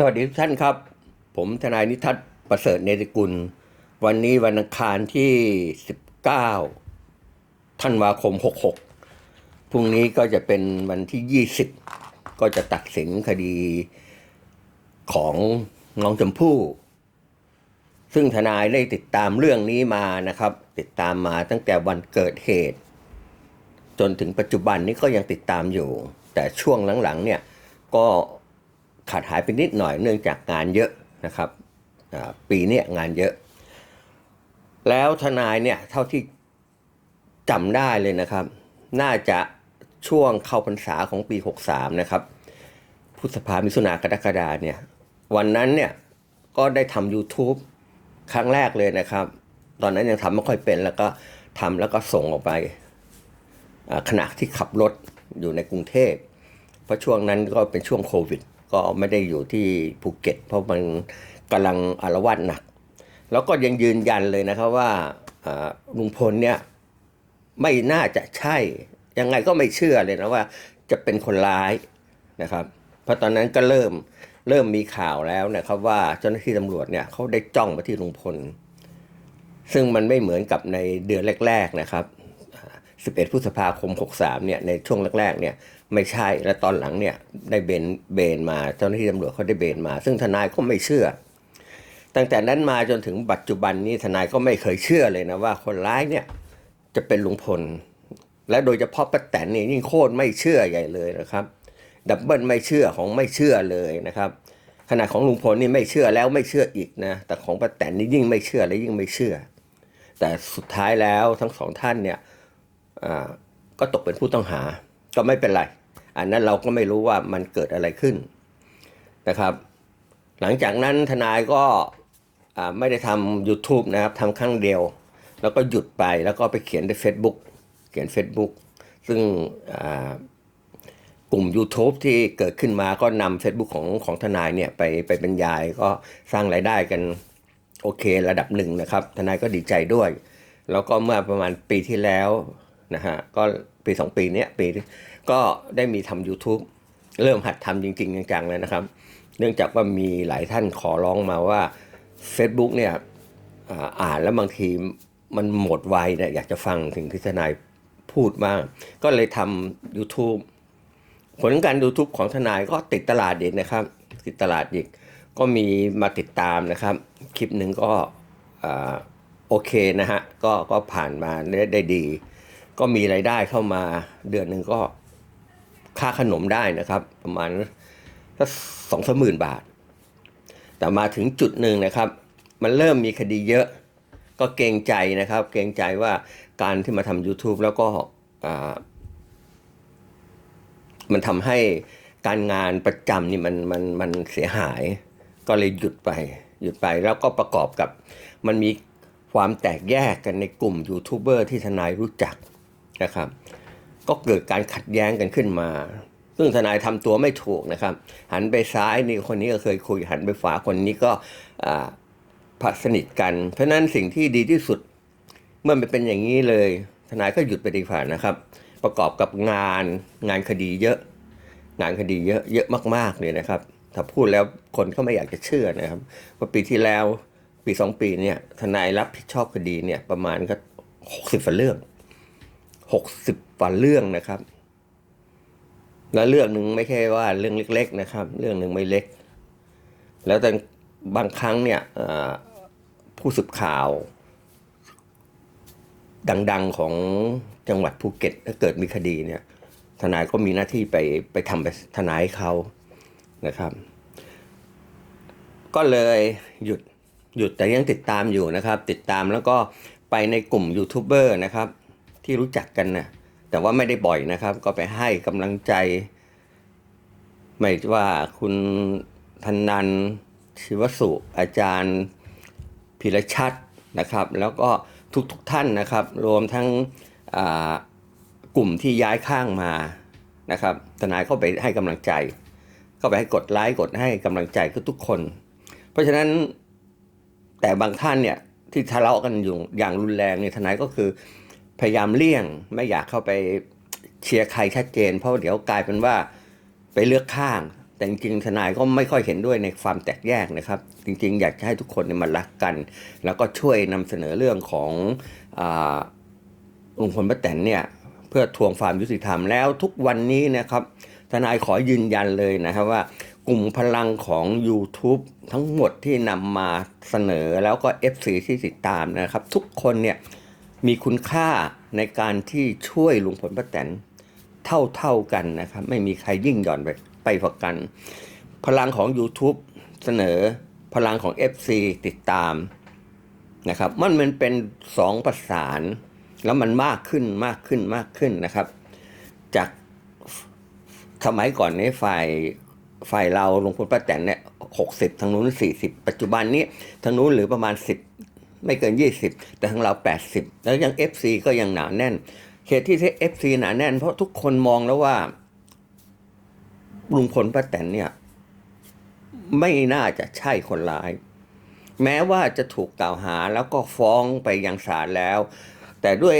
สวัสดีทุกท่านครับ ผมทนายนิทัศน์ประเสริฐเนติกุล วันนี้วันอังคารที่ 19ธันวาคม 66 พรุ่งนี้ก็จะเป็นวันที่ 20 ก็จะตัดสินคดีของน้องชมพู่ ซึ่งทนายได้ติดตามเรื่องนี้มานะครับ ติดตามมาตั้งแต่วันเกิดเหตุ จนถึงปัจจุบันนี้ก็ยังติดตามอยู่ แต่ช่วงหลังๆเนี่ยก็ ขาดหายไปนิดหน่อยเนื่องจากงานเยอะนะครับปีนี้งานเยอะ แล้วทนายเนี่ยเท่าที่จำได้เลยนะครับ น่าจะช่วงเข้าพรรษาของปี 63 นะครับพุทธภามิถุนากรกฎาเนี่ยวันนั้นเนี่ยก็ได้ทำ YouTube ครั้งแรกเลยนะครับ ตอนนั้นยังทำไม่ค่อยเป็นแล้วก็ทำแล้วก็ส่งออกไปขณะที่ขับรถอยู่ในกรุงเทพ เพราะช่วงนั้นก็เป็นช่วงโควิด ก็ไม่ได้อยู่ที่ภูเก็ต เพราะมันกำลังอารวาสหนัก แล้วก็ยังยืนยันเลยนะครับว่าอ่าลุงพลเนี่ยไม่น่าจะใช่ ยังไงก็ไม่เชื่อเลยนะว่าจะเป็นคนร้ายนะครับ เพราะตอนนั้นก็เริ่มเริ่มมีข่าวแล้วนะครับว่าเจ้าหน้าที่ตำรวจเนี่ยเขาได้จ้องมาที่ลุงพล ซึ่งมันไม่เหมือนกับในเดือนแรก ๆนะครับ 11พฤษภาคม 63เนี่ยในช่วงแรกๆเนี่ย ไม่ใช่ และตอนหลังเนี่ยได้เบนเบนมาเจ้าหน้าที่ตำรวจเขาได้เบนมา ซึ่งทนายก็ไม่เชื่อ ตั้งแต่นั้นมาจนถึงปัจจุบันนี้ทนายก็ไม่เคยเชื่อเลยนะว่าคนร้ายเนี่ยจะเป็นลุงพล และโดยเฉพาะป้าแตนเนี่ยยิ่งโคตรไม่เชื่อใหญ่เลยนะครับ ดับเบิลไม่เชื่อของไม่เชื่อเลยนะครับขนาดของลุงพลนี่ไม่เชื่อแล้วไม่เชื่ออีกนะ แต่ของป้าแตนนี่ยิ่งไม่เชื่อและยิ่งไม่เชื่อ แต่สุดท้ายแล้วทั้งสองท่านเนี่ยอ่าก็ตกเป็นผู้ต้องหาก็ไม่เป็นไร อันนั้นเราก็ไม่รู้ว่ามันเกิดอะไรขึ้นนะครับ หลังจากนั้นทนายก็ไม่ได้ทำ YouTube นะครับทำครั้งเดียว แล้วก็หยุดไปแล้วก็ไปเขียนใน Facebook เขียน Facebook ซึ่งกลุ่ม YouTube ที่เกิดขึ้นมาก็นำ Facebook ของของทนายเนี่ยไปไปบรรยายก็สร้างรายได้กันโอเคระดับหนึ่งนะครับ ทนายก็ดีใจด้วย แล้วก็เมื่อประมาณปีที่แล้วนะฮะก็ปีสองปีเนี้ยปี ก็ได้มีทำ YouTube เริ่มหัดทำจริง ๆ จังๆเลยนะครับ เนื่องจากว่ามีหลายท่านขอร้องมาว่า Facebook เนี่ยอ่านแล้วบางทีมันหมดไวเนี่ยอยากจะฟังถึงที่ทนายพูดบ้าง ก็เลยทำ YouTube ผลการ YouTube ของทนายก็ติดตลาดอีกนะครับ ติดตลาดอีกก็มีมาติดตามนะครับ คลิปหนึ่งก็โอเคนะฮะก็ก็ผ่านมาได้ได้ดี ก็มีรายได้เข้ามาเดือนหนึ่งก็ ค่าขนมได้นะครับ ประมาณสักสองสามหมื่นบาท แต่มาถึงจุดหนึ่งนะครับ มันเริ่มมีคดีเยอะ ก็เกรงใจนะครับ เกรงใจว่าการที่มาทำ YouTube แล้วก็มันทำให้การงานประจำนี่มันมันมันเสียหาย ก็เลยหยุดไป หยุดไปแล้วก็ประกอบกับมันมีความแตกแยกกันในกลุ่มยูทูบเบอร์ที่ทนายรู้จักนะครับ ก็เกิดการขัดแย้งกันขึ้นมา ซึ่งทนายทำตัวไม่ถูกนะครับ หันไปซ้ายนี่คนนี้ก็เคยคุยหันไปขวาคนนี้ก็อ่าพัสนิทกัน เพราะนั้นสิ่งที่ดีที่สุด เมื่อมันเป็นอย่างนี้เลย ทนายก็หยุดไปดีกว่านะครับ ประกอบกับงานงานคดีเยอะ งานคดีเยอะเยอะมากๆเลยนะครับ ถ้าพูดแล้วคนก็ไม่อยากจะเชื่อนะครับว่าปีที่แล้วปีสองปีเนี่ยทนายรับผิดชอบคดีเนี่ยประมาณก็หกสิบฝ่าเรื่อง หกสิบฝ่าเรื่องนะครับ แล้วเรื่องหนึ่งไม่ใช่ว่าเรื่องเล็ก ๆ นะครับ เรื่องหนึ่งไม่เล็ก แล้วแต่บางครั้งเนี่ยผู้สืบข่าว ดังๆของจังหวัดภูเก็ตถ้าเกิดมีคดีเนี่ยทนายก็มีหน้าที่ไปไปทำไปทนายให้เขานะครับ ก็เลยหยุดหยุดแต่ยังติดตามอยู่นะครับ ติดตามแล้วก็ไปในกลุ่มยูทูบเบอร์นะครับ ที่รู้จักกันนะแต่ว่าไม่ได้บ่อยนะครับ ก็ไปให้กำลังใจ ไม่ว่าคุณธนันชิวสุอาจารย์พิรชัดนะครับ แล้วก็ทุกๆทท่านนะครับ รวมทั้งอ่ากลุ่มที่ย้ายข้างมานะครับทนายเข้าไปให้กำลังใจเข้าไปให้กดไลค์กดให้กำลังใจกับทุกคน เพราะฉะนั้นแต่บางท่านเนี่ยที่ทะเลาะกันอยู่อย่างรุนแรงเนี่ยทนายก็คือ พยายามเลี่ยงไม่อยากเข้าไปเชียร์ใครชัดเจน เพราะเดี๋ยวกลายเป็นว่าไปเลือกข้าง แต่จริงๆทนายก็ไม่ค่อยเห็นด้วยในความแตกแยกนะครับ จริงๆ อยากจะให้ทุกคนมารักกัน แล้วก็ช่วยนำเสนอเรื่องของอาลุงพลป้าแตนเนี่ยเพื่อทวงความยุติธรรมแล้วทุกวันนี้นะครับ ทนายขอยืนยันเลยนะครับว่ากลุ่มพลังของ YouTube ทั้งหมดที่นำมาเสนอแล้วก็ FC ที่ติดตามนะครับ ทุกคนเนี่ย มีคุณค่าในการที่ช่วยลุงพลป้าแตนเท่าเท่าๆกันนะครับ ไม่มีใครยิ่งหย่อนไปไปกว่ากัน พลังของ YouTube เสนอพลังของ FC ติดตามนะครับมันมันเป็นสองประสาน แล้วมันมากขึ้นมากขึ้นมากขึ้นนะครับ จากสมัยก่อนในฝ่ายฝ่ายเราลงพลป้าแตนเนี่ยหกสิบทางนู้นสี่สิบปัจจุบันนี้ทางนู้นหรือประมาณสิบ ไม่เกินยี่สิบแต่ทางเราแปดสิบแล้วยังเอฟซีก็ยังหนาแน่นเหตุที่เอฟซีหนาแน่น เพราะทุกคนมองแล้วว่าลุงพลป้าแตนเนี่ย ไม่น่าจะใช่คนร้าย แม้ว่าจะถูกกล่าวหาแล้วก็ฟ้องไปยังศาลแล้ว แต่ด้วย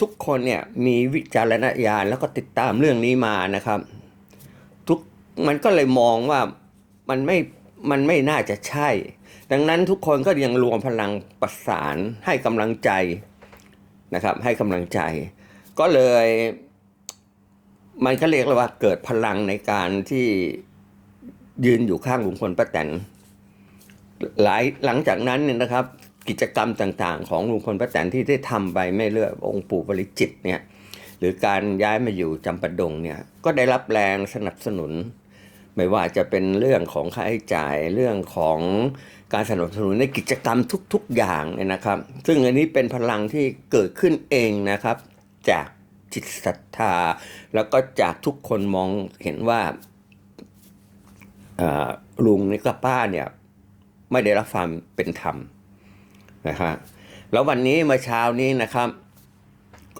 ทุกคนเนี่ยมีวิจารณญาณแล้วก็ติดตามเรื่องนี้มานะครับ ทุกมันก็เลยมองว่ามันไม่มันไม่น่าจะใช่ ดังนั้นทุกคนก็ยังรวมพลังประสานให้กำลังใจนะครับ ให้กำลังใจ ก็เลย มันก็เรียกเลยว่าเกิดพลังในการที่ยืนอยู่ข้างลุงพลป้าแตนหลายหลังจากนั้นเนี่ยนะครับ กิจกรรมต่างๆ ของลุงพลป้าแตนที่ได้ทำไปไม่เลือกองค์ปู่บริจิตเนี่ยหรือการย้ายมาอยู่จำปาดงเนี่ยก็ได้รับแรงสนับสนุน ไม่ว่าจะเป็นเรื่องของค่าใช้จ่ายเรื่องของการสนับสนุนในกิจกรรมทุกๆอย่างเนี่ยนะครับ ซึ่งอันนี้เป็นพลังที่เกิดขึ้นเองนะครับ จากจิตศรัทธา แล้วก็จากทุกคนมองเห็นว่าลุงนี่กับป้าเนี่ยไม่ได้รับความเป็นธรรมนะฮะแล้ววันนี้มื่อเช้านี้นะครับ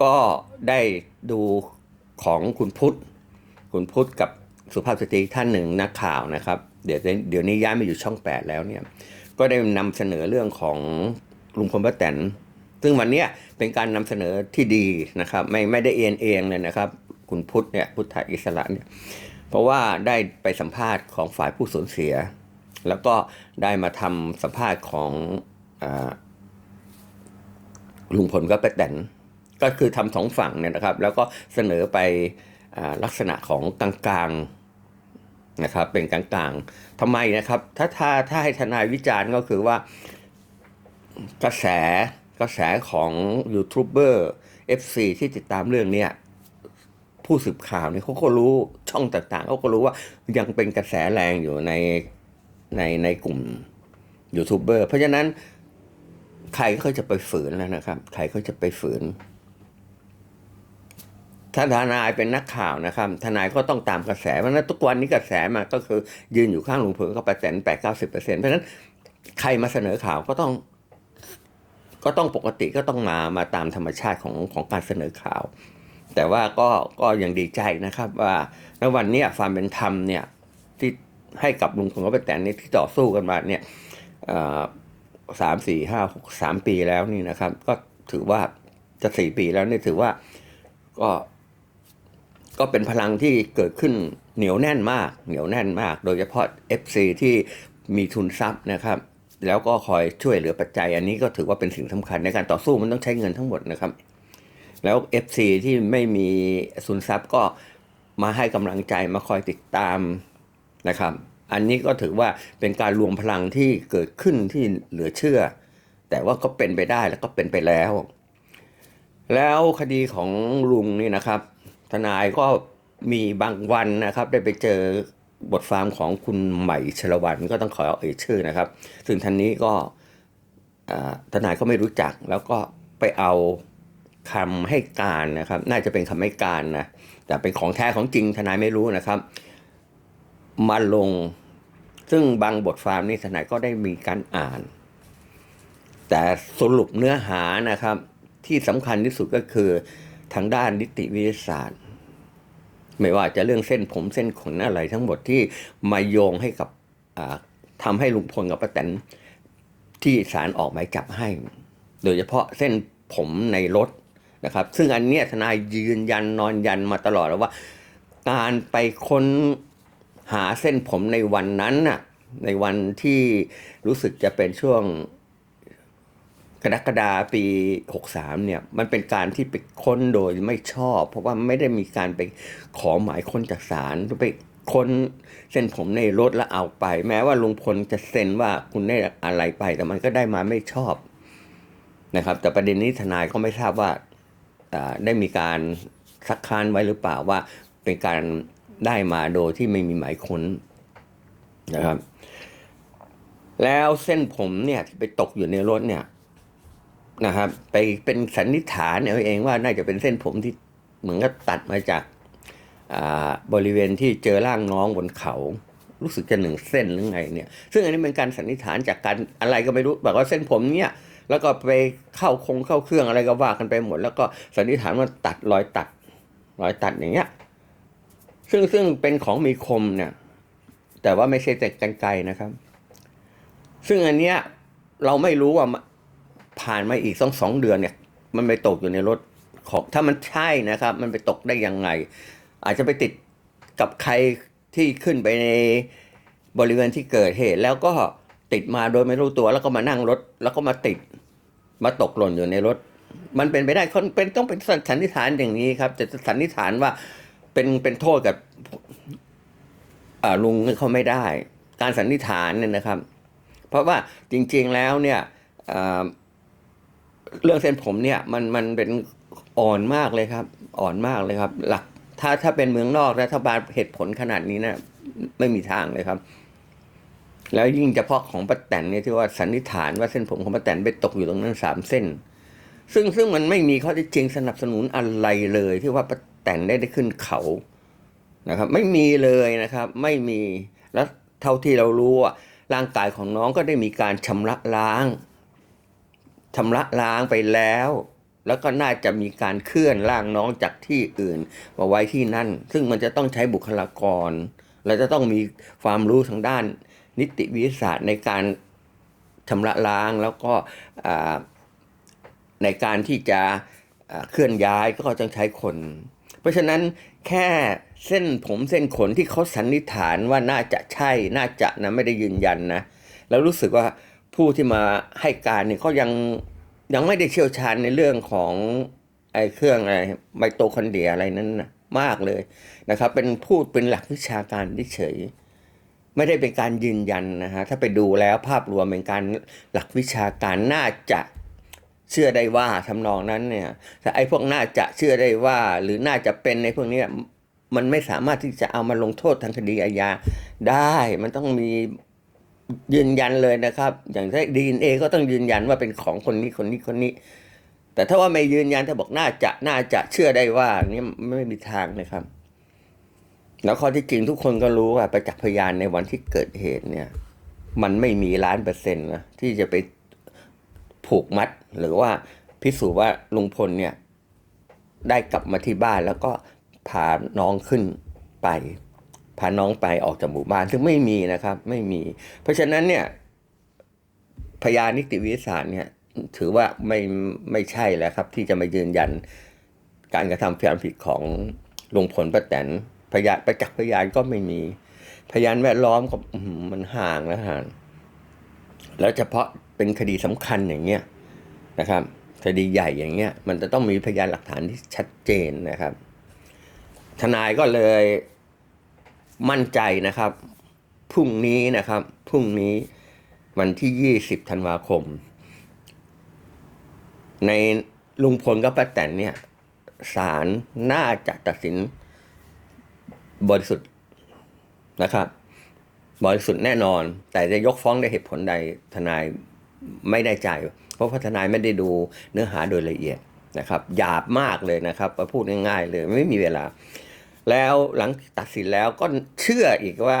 ก็ได้ดูของคุณพุทธ คุณพุทธกับ สุภาพสตรีท่านหนึ่งนักข่าวนะครับ เดี๋ยวเดี๋ยวนี้ย้ายมาอยู่ช่องแปดแล้วเนี่ยก็ได้นำเสนอเรื่องของลุงพลป้าแตนซึ่งวันนี้เป็นการนำเสนอที่ดีนะครับ ไม่ไม่ได้เอ็นเองเลยนะครับ คุณพุทธเนี่ยพุทธอิสระเนี่ยเพราะว่าได้ไปสัมภาษณ์ของฝ่ายผู้สูญเสีย แล้วก็ได้มาทำสัมภาษณ์ของอลุงพลกับป้าแตนก็คือทำสองฝั่งเนี่ยนะครับ แล้วก็เสนอไปอลักษณะของกลางๆ นะครับเป็นกลางๆทำไมนะครับ ถ้าถ้าถ้าให้ทนายวิจารณ์ก็คือว่ากระแสกระแสของยูทูบเบอร์ FC ที่ติดตามเรื่องเนี้ยผู้สืบข่าวเนี่ยเขาก็รู้ช่องต่างๆเขาก็รู้ว่ายังเป็นกระแสแรงอยู่ในในในกลุ่มยูทูบเบอร์เพราะฉะนั้นใครก็จะไปฝืนแล้วนะครับ ใครก็จะไปฝืน ถ้าทนายเป็นนักข่าวนะครับทนายก็ต้องตามกระแสเพราะฉะนั้นทุกวันนี้กระแสมาก็คือยืนอยู่ข้างลุงพลก็แปดแสนแปดเก้าสิบเปอร์เซ็นต์เพราะฉะนั้นใครมาเสนอข่าวก็ต้อง ก็ต้องปกติก็ต้องมามาตามธรรมชาติของของการเสนอข่าว แต่ว่าก็ก็ยังดีใจนะครับ ว่าในวันนี้ความเป็นธรรมเนี่ยที่ให้กับลุงพลก็ไปแตนนี่ที่ต่อสู้กันมาเนี่ยสามสี่ห้าหกสามปีแล้วนี่นะครับ ก็ถือว่าจะสี่ปีแล้วนี่ถือว่าก็ ก็เป็นพลังที่เกิดขึ้นเหนียวแน่นมาก เหนียวแน่นมาก โดยเฉพาะ FC ที่มีทุนทรัพย์นะครับ แล้วก็คอยช่วยเหลือปัจจัย อันนี้ก็ถือว่าเป็นสิ่งสำคัญในการต่อสู้มันต้องใช้เงินทั้งหมดนะครับ แล้ว FC ที่ไม่มีทุนทรัพย์ก็มาให้กำลังใจมาคอยติดตามนะครับ อันนี้ก็ถือว่าเป็นการรวมพลังที่เกิดขึ้นที่เหลือเชื่อ แต่ว่าก็เป็นไปได้แล้วก็เป็นไปแล้ว แล้วคดีของลุงนี่นะครับ ทนายก็มีบางวันนะครับ ได้ไปเจอบทความของคุณใหม่ชลวันก็ต้องขอเอ่ยชื่อนะครับ ซึ่งท่านนี้ก็ทนายก็ไม่รู้จัก แล้วก็ไปเอาคำให้การนะครับ น่าจะเป็นคำให้การนะแต่เป็นของแท้ของจริงทนายไม่รู้นะครับมาลง ซึ่งบางบทความนี่ทนายก็ได้มีการอ่าน แต่สรุปเนื้อหานะครับที่สำคัญที่สุดก็คือ ทางด้านนิติวิทยาศาสตร์ ไม่ว่าจะเรื่องเส้นผมเส้นขนอะไรทั้งหมดที่มาโยงให้กับอ่าทำให้ลุงพลกับป้าแตนที่ศาลออกหมายจับให้ โดยเฉพาะเส้นผมในรถนะครับ ซึ่งอันเนี้ยทนายยืนยันนอนยันมาตลอดแล้วว่า การไปค้นหาเส้นผมในวันนั้นน่ะในวันที่รู้สึกจะเป็นช่วง กรกฎาปี 63 เนี่ย มันเป็นการที่ไปค้นโดยไม่ชอบ เพราะว่าไม่ได้มีการไปขอหมายค้นจากศาลไปค้นเส้นผมในรถแล้วเอาไป แม้ว่าลุงพลจะเซ็นว่าคุณได้อะไรไป แต่มันก็ได้มาไม่ชอบนะครับ แต่ประเด็นนี้ทนายก็ไม่ทราบว่าอ่าได้มีการซักค้านไว้หรือเปล่าว่าเป็นการได้มาโดยที่ไม่มีหมายค้นนะครับ แล้วเส้นผมเนี่ยที่ไปตกอยู่ในรถเนี่ย นะครับไปเป็นสันนิษฐานเอาเองว่าน่าจะเป็นเส้นผมที่เหมือนกับตัดมาจากบริเวณที่เจอร่างน้องบนเขา รู้สึกจะหนึ่งเส้นหรือไงเนี่ย ซึ่งอันนี้เป็นการสันนิษฐานจากการอะไรก็ไม่รู้บอกว่าเส้นผมเนี่ย แล้วก็ไปเข้าคงเข้าเครื่องอะไรก็ว่ากันไปหมด แล้วก็สันนิษฐานว่าตัดรอยตัดรอยตัดอย่างเงี้ย ซึ่งซึ่งเป็นของมีคมเนี่ย แต่ว่าไม่ใช่แต่กันไกลนะครับ ซึ่งอันเนี้ยเราไม่รู้ว่า ผ่านมาอีกสองสองเดือนเนี่ย มันไปตกอยู่ในรถของถ้ามันใช่นะครับ มันไปตกได้ยังไง อาจจะไปติดกับใครที่ขึ้นไปในบริเวณที่เกิดเหตุ แล้วก็ติดมาโดยไม่รู้ตัวแล้วก็มานั่งรถ แล้วก็มาติดมาตกหล่นอยู่ในรถ มันเป็นไปได้คนเป็นต้องเป็นสันนิษฐานอย่างนี้ครับจะสันนิษฐานว่าเป็นเป็นโทษกับลุงเขาไม่ได้ การสันนิษฐานเนี่ยนะครับ เพราะว่าจริงๆแล้วเนี่ย เรื่องเส้นผมเนี่ยมันมันเป็นอ่อนมากเลยครับ อ่อนมากเลยครับ หลักถ้าถ้าเป็นเมืองนอกรัฐบาลเหตุผลขนาดนี้นะไม่มีทางเลยครับ แล้วยิ่งเฉพาะของป้าแตนเนี่ยที่ว่าสันนิษฐานว่าเส้นผมของป้าแตนไปตกอยู่ตรงนั้นสามเส้น ซึ่งซึ่งมันไม่มีข้อเท็จจริงสนับสนุนอะไรเลย ที่ว่าป้าแตนได้ได้ขึ้นเขานะครับ ไม่มีเลยนะครับ ไม่มีแล้วเท่าที่เรารู้อะร่างกายของน้องก็ได้มีการชำระล้าง ชำระล้างไปแล้ว แล้วก็น่าจะมีการเคลื่อนร่างน้องจากที่อื่น มาไว้ที่นั่น ซึ่งมันจะต้องใช้บุคลากร และจะต้องมีความรู้ทางด้าน นิติวิทยาศาสตร์ในการชำระล้างแล้วก็ในการที่จะเคลื่อนย้ายก็ต้องใช้คน เพราะฉะนั้นแค่เส้นผมเส้นขนที่เขาสันนิษฐานว่าน่าจะใช่น่าจะนะไม่ได้ยืนยันนะ แล้วรู้สึกว่า ผู้ที่มาให้การเนี่ยเขายังยังไม่ได้เชี่ยวชาญในเรื่องของไอ้เครื่องอะไรไมโตคอนเดรียอะไรนั้นนะมากเลยนะครับ เป็นพูดเป็นหลักวิชาการเฉยไม่ได้เป็นการยืนยันนะฮะถ้าไปดูแล้วภาพรวมเป็นการหลักวิชาการน่าจะเชื่อได้ว่าทำนองนั้นเนี่ยแต่ไอ้พวกน่าจะเชื่อได้ว่าหรือน่าจะเป็นในพวกนี้มันไม่สามารถที่จะเอามาลงโทษทางคดีอาญาได้ มันต้องมี ยืนยันเลยนะครับ อย่างถ้าดีเอก็ต้องยืนยันว่าเป็นของคนนี้คนนี้คนนี้ แต่ถ้าว่าไม่ยืนยันถ้าบอกน่าจะน่าจะเชื่อได้ว่านี่ไม่มีทางนะครับ แล้วข้อที่จริงทุกคนก็รู้ว่าประจักษ์พยานในวันที่เกิดเหตุเนี่ย มันไม่มีล้านเปอร์เซ็นต์นะที่จะไปผูกมัด หรือว่าพิสูจน์ว่าลุงพลเนี่ย ได้กลับมาที่บ้านแล้วก็พาน้องขึ้นไป พาน้องไปออกจากหมู่บ้านซึ่งไม่มีนะครับ ไม่มี เพราะฉะนั้นเนี่ย พยานนิติวิทยาศาสตร์เนี่ย ถือว่าไม่ไม่ใช่แล้วครับ ที่จะมายืนยันการกระทำความผิดของลุงพลป้าแตนพยานประจักษ์พยานก็ไม่มี พยานแวดล้อมก็มันห่างแล้วห่างแล้วเฉพาะเป็นคดีสำคัญอย่างเงี้ยนะครับคดีใหญ่อย่างเงี้ย มันจะต้องมีพยานหลักฐานที่ชัดเจนนะครับ ทนายก็เลย มั่นใจนะครับ พรุ่งนี้นะครับ พรุ่งนี้วันที่ 20 ธันวาคม ในลุงพลกับป้าแตนเนี่ยศาลน่าจะตัดสินบริสุทธิ์นะครับ บริสุทธิ์แน่นอน แต่จะยกฟ้องได้เหตุผลใดทนายไม่ได้ใจเพราะทนายไม่ได้ดูเนื้อหาโดยละเอียดนะครับหยาบมากเลยนะครับพูดง่ายๆเลยไม่มีเวลา แล้วหลังตัดสินแล้วก็เชื่ออีกว่า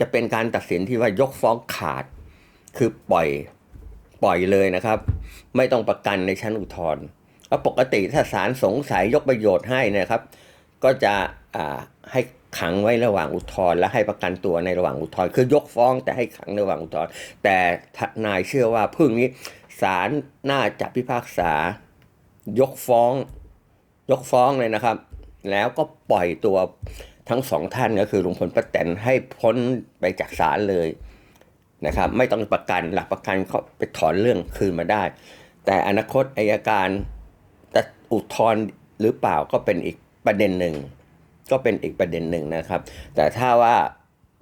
จะเป็นการตัดสินที่ว่ายกฟ้องขาด คือปล่อยปล่อยเลยนะครับ ไม่ต้องประกันในชั้นอุทธรณ์เพราะปกติถ้าศาลสงสัยยกประโยชน์ให้นะครับ ก็จะให้ขังไว้ระหว่างอุทธรณ์และให้ประกันตัวในระหว่างอุทธรณ์คือยกฟ้องแต่ให้ขังระหว่างอุทธรณ์แต่ทนายเชื่อว่าพึ่งนี้ศาลน่าจะพิพากษายกฟ้อง ยกฟ้องเลยนะครับ แล้วก็ปล่อยตัวทั้งสองท่านก็คือลุงพลป้าแตนให้พ้นไปจากศาลเลยนะครับ ไม่ต้องประกันหลักประกันเขาไปถอนเรื่องคืนมาได้ แต่อนาคตอายการจะอุทธรณ์หรือเปล่าก็เป็นอีกประเด็นหนึ่ง ก็เป็นอีกประเด็นหนึ่งนะครับ แต่ถ้าว่า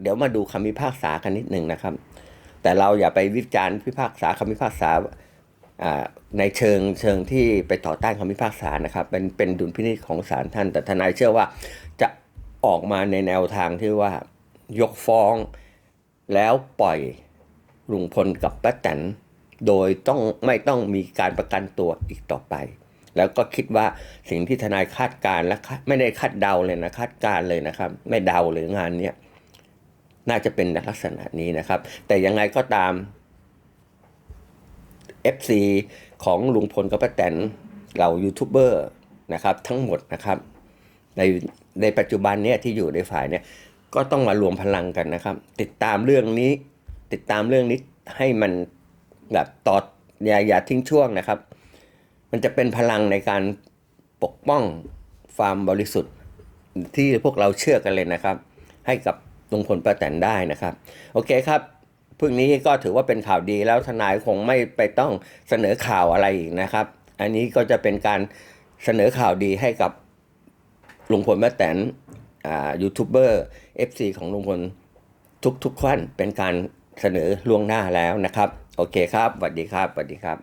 เดี๋ยวมาดูคำพิพากษากันนิดหนึ่งนะครับ แต่เราอย่าไปวิจารณ์พิพากษาคำพิพากษาอ่า ในเชิงเชิงที่ไปต่อต้านคำพิพากษานะครับเป็นเป็นดุลพินิจของศาลท่าน แต่ทนายเชื่อว่าจะออกมาในแนวทางที่ว่ายกฟ้องแล้วปล่อยลุงพลกับป้าแตนโดยต้องไม่ต้องมีการประกันตัวอีกต่อไป แล้วก็คิดว่าสิ่งที่ทนายคาดการณ์และไม่ได้คาดเดาเลยนะคาดการณ์เลยนะครับ ไม่เดาเลยงานเนี้ยน่าจะเป็นลักษณะนี้นะครับ แต่ยังไงก็ตาม FC ของลุงพลกับป้าแตนเหล่ายูทูบเบอร์นะครับทั้งหมดนะครับในในปัจจุบันเนี่ยที่อยู่ในฝ่ายเนี่ยก็ต้องมารวมพลังกันนะครับ ติดตามเรื่องนี้ ติดตามเรื่องนี้ให้มันแบบต่ออย่าอย่าทิ้งช่วงนะครับ มันจะเป็นพลังในการปกป้องความบริสุทธิ์ที่พวกเราเชื่อกันเลยนะครับ ให้กับลุงพลป้าแตนได้นะครับ โอเคครับ พรุ่งนี้ก็ถือว่าเป็นข่าวดีแล้วทนายคงไม่ไปต้องเสนอข่าวอะไรอีกนะครับ อันนี้ก็จะเป็นการเสนอข่าวดีให้กับลุงพลป้าแตนอ่ายูทูบเบอร์เอฟซีของลุงพลทุกๆท่านเป็นการเสนอล่วงหน้าแล้วนะครับ โอเคครับสวัสดีครับสวัสดีครับ